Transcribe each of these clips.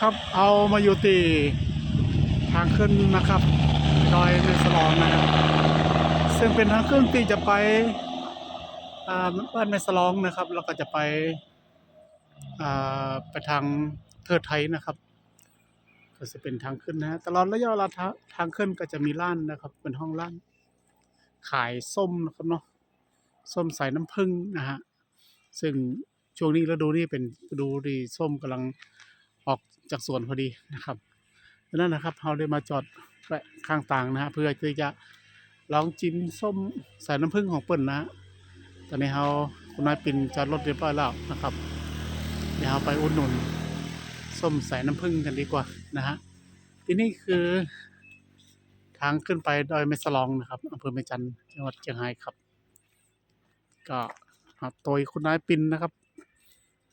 ครับเอามาอยู่ตีทางขึ้นนะครับดอยในสลองนะครับซึ่งเป็นทางขึ้นที่จะไปบ้านในสลองนะครับแล้วก็จะไปไปทางเทิดไทยนะครับก็จะเป็นทางขึ้นนะฮะตลอดระยะเวลาทาทางขึ้นก็จะมีร้านนะครับ เป็นห้องร้าน ขายส้มนะครับเนาะส้มใสายน้ำผึ้งนะฮะซึ่งช่วงนี้ฤดูนี้เป็นฤดูที่ส้มกำลัง ออกจากสวนพอดีนะครับดังนั้นนะครับเราได้มาจอดแวะข้างทางนะฮะเพื่อที่จะลองจิ้มส้มสายน้ำผึ้งของเปิ้ลนะฮะตอนนี้เราคุณนายปินจอดรถเรียบร้อยแล้วนะครับ เดี๋ยวเราไปอุดหนุนส้มสายน้ำผึ้งกันดีกว่านะฮะที่นี่คือทางขึ้นไปดอยแม่สลองนะครับอำเภอแม่จันท์จังหวัดเชียงรายครับ ก็เอาโดยคุณนายปินนะครับ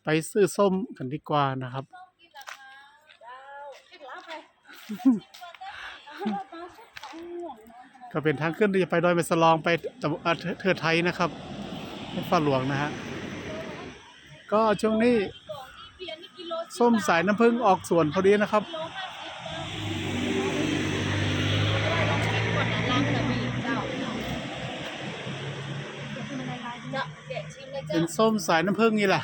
ไปซื้อส้มกันดีกว่านะครับ ก็เป็นทางขึ้นที่จะไปดอยแม่สลองไปตำอ่าเทิเทิดไทยนะครับเป็นฟ้าหลวงนะฮะก็ช่วงนี้ส้มสายน้ำผึ้งออกสวนพอดีนะครับเป็นส้มสายน้ำผึ้งนี่แหละ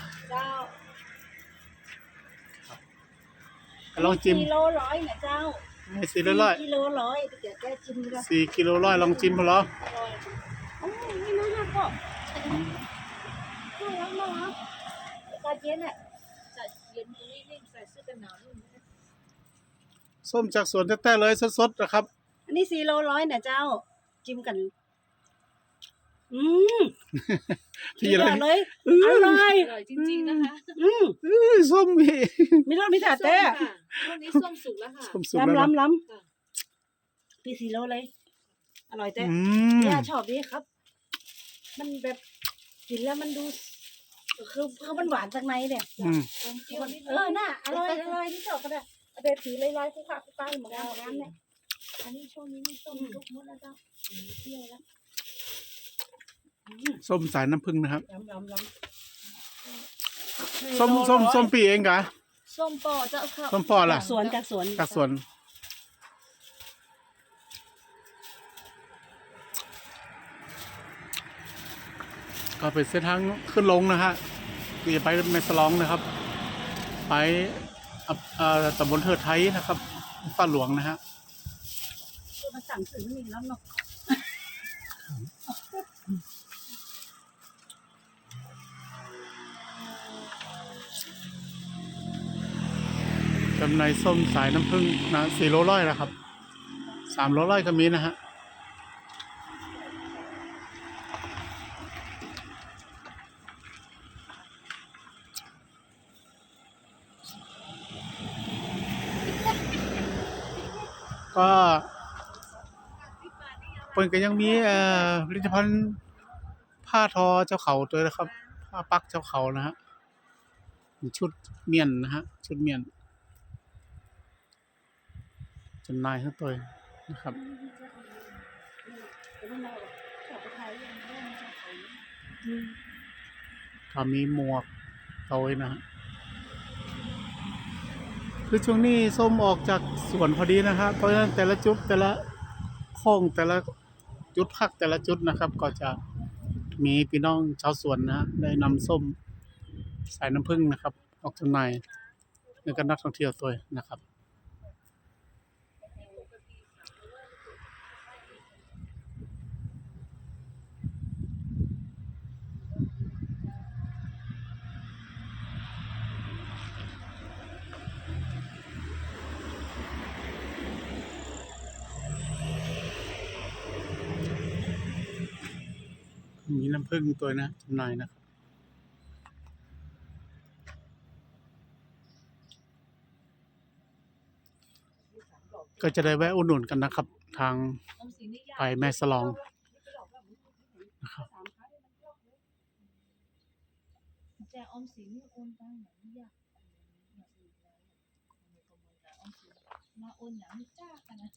ลองจิ้มกิโลร้อยนะเจ้าให้สี่ร้อยกิโลร้อยเดี๋ยวแกชิมดูนะสี่กิโลร้อยลองจิ้มพอเหรอโอ้ยนี่น่ารักก็น่ารักน่ารักกาเย็นอะจะเย็นตรงนี้นี่ใส่เสื้อกันหนาวนู่นนะส้มจากสวนแท้ๆเลยสดๆนะครับ อันนี้สี่โลร้อยนะเจ้า จิ้มกัน อืมที่อะไรสุดยอดเลยอร่อยอร่อยจริงๆนะคะ อืมอื้อส้มมีมีรสมีถาดส้แต่มค่ะ ช่วงนี้ส้มสุกแล้วค่ะ ส้มสุกแล้วล้ำนะล้ำล้ค่ะำพี่สี่โลเลย อร่อยแต่อืมเนี่ยชอบดีครับ มันแบบกินแล้วมันดูคือคือมันหวานจากในเนี่ยอืมอมเปรี้ยวนิดเออน่ะอร่อยอร่อยที่ชอบก็ได้เอาไปถือลอยๆคู่ขาคู่ป้าเหมือนกันน้ำเนี่ยอันนี้ช่วงนี้ไม่ส้มลุกหมดแล้วเจ้าเปรี้ยวแล้วส้มสายน้ำผึ้งนะครับล้ำล้ำล้ำส้มส้มส้มปีเองกะ ส้มปอเจ้าค่ะส้มปอล่ะสวนจากสวนจากสวนก็เป็นเส้นทางขึ้นลงนะฮะที่จะไปแม่สลองนะครับ ไปอะเอ่อตำบลเทิดไทยนะครับฟ้าหลวงนะฮะมันสั่งซื้อมันมีแล้วเนาะำในส้มสายน้ำผึ้งนะสี่โลร้อยนะครับสามโลร้อยก็มีนะฮะก็เปิ่นก็ยังมีเอ่อผลิตภัณฑ์ผ้าทอเจ้าเขาตัวนะครับ ผ้าปักเจ้าเขานะฮะชุดเมียนนะฮะชุดเมียน จำหนายทั้งตัวนะครับก็มีหมวกโตยนะฮะคือช่วงนี้ส้มออกจากสวนพอดีนะครับเพราะฉะนั้นแต่ละจุดแต่ละโค้งแต่ละจุดพักแต่ละจุดนะครับ ก็จะมีพี่น้องชาวสวนนะฮะได้นำส้มสายน้ำผึ้งนะครับ ออกจำหน่ายในการนักท่องเที่ยวตัวนะครับ มีน้ำผึ้งตัวนะจำหน่ายนะครับก็จะได้แวะอุดหนุนกันนะครับ ทางไปแม่สลองนะครับแต่อมสินนี่นตังค์แบบนี้ยากมาโอนอย่างจ้ากันนะ